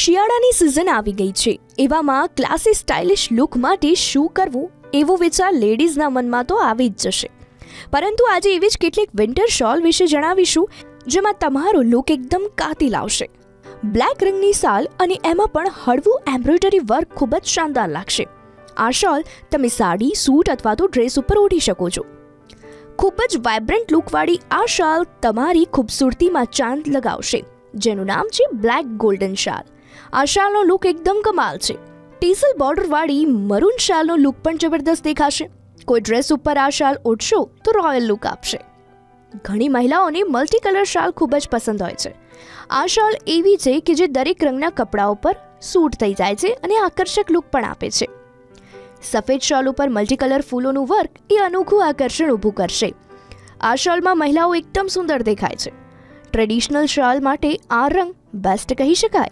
શિયાળાની સિઝન આવી ગઈ છે. એવામાં ક્લાસી સ્ટાઇલિશ લુક માટે શું કરવું એવો વિચાર લેડીઝના મનમાં તો આવી જ જશે. પરંતુ આજે એવી જ કેટલીક વિન્ટર શોલ વિશે જણાવીશું, જેમાં તમારો લુક એકદમ કાતી લાવશે બ્લેક રંગની સાલ અને એમાં પણ હળવું એમ્બ્રોઇડરી વર્ક ખૂબ જ શાનદાર લાગશે. આ શોલ તમે સાડી, સૂટ અથવા તો ડ્રેસ ઉપર ઓઢી શકો છો. ખૂબ જ વાઇબ્રન્ટ લુકવાળી આ શાલ તમારી ખૂબસૂરતીમાં ચાંદ લગાવશે, જેનું નામ છે બ્લેક ગોલ્ડન શાલ આ શાલનો લુક એકદમ કમાલ છે. ટીસલ બોર્ડરવાળી મરૂન શાલનો લુક પણ જબરદસ્ત દેખાશે. કોઈ ડ્રેસ ઉપર આ શાલ ઓઢશો તો રોયલ લુક આપશે. ઘણી મહિલાઓને મલ્ટી કલર શાલ ખૂબ જ પસંદ હોય છે. આ શાલ એવી છે કે જે દરેક રંગના કપડાઓ ઉપર સૂટ થઈ જાય છે અને આકર્ષક લુક પણ આપે છે. સફેદ શાલ ઉપર મલ્ટી કલર ફૂલોનું વર્ક એ અનોખું આકર્ષણ ઊભું કરશે. આ શાલમાં મહિલાઓ એકદમ સુંદર દેખાય છે. ટ્રેડિશનલ શાલ માટે આ રંગ બેસ્ટ કહી શકાય.